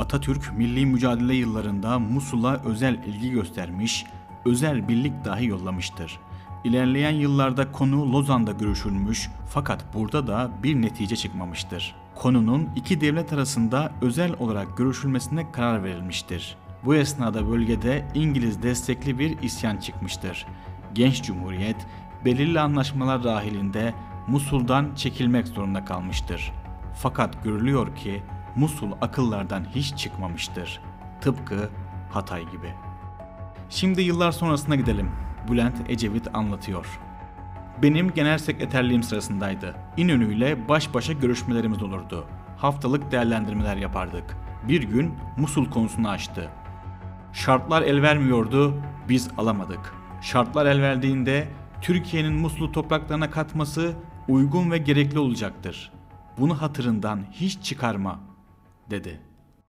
Atatürk milli mücadele yıllarında Musul'a özel ilgi göstermiş, özel birlik dahi yollamıştır. İlerleyen yıllarda konu Lozan'da görüşülmüş fakat burada da bir netice çıkmamıştır. Konunun iki devlet arasında özel olarak görüşülmesine karar verilmiştir. Bu esnada bölgede İngiliz destekli bir isyan çıkmıştır. Genç Cumhuriyet belirli anlaşmalar dahilinde Musul'dan çekilmek zorunda kalmıştır. Fakat görülüyor ki Musul akıllardan hiç çıkmamıştır. Tıpkı Hatay gibi. Şimdi yıllar sonrasına gidelim. Bülent Ecevit anlatıyor. Benim genel sekreterliğim sırasındaydı. İnönü ile baş başa görüşmelerimiz olurdu. Haftalık değerlendirmeler yapardık. Bir gün Musul konusunu açtı. Şartlar el vermiyordu, biz alamadık. Şartlar el verdiğinde Türkiye'nin Musul'u topraklarına katması uygun ve gerekli olacaktır. Bunu hatırından hiç çıkarma, dedi.''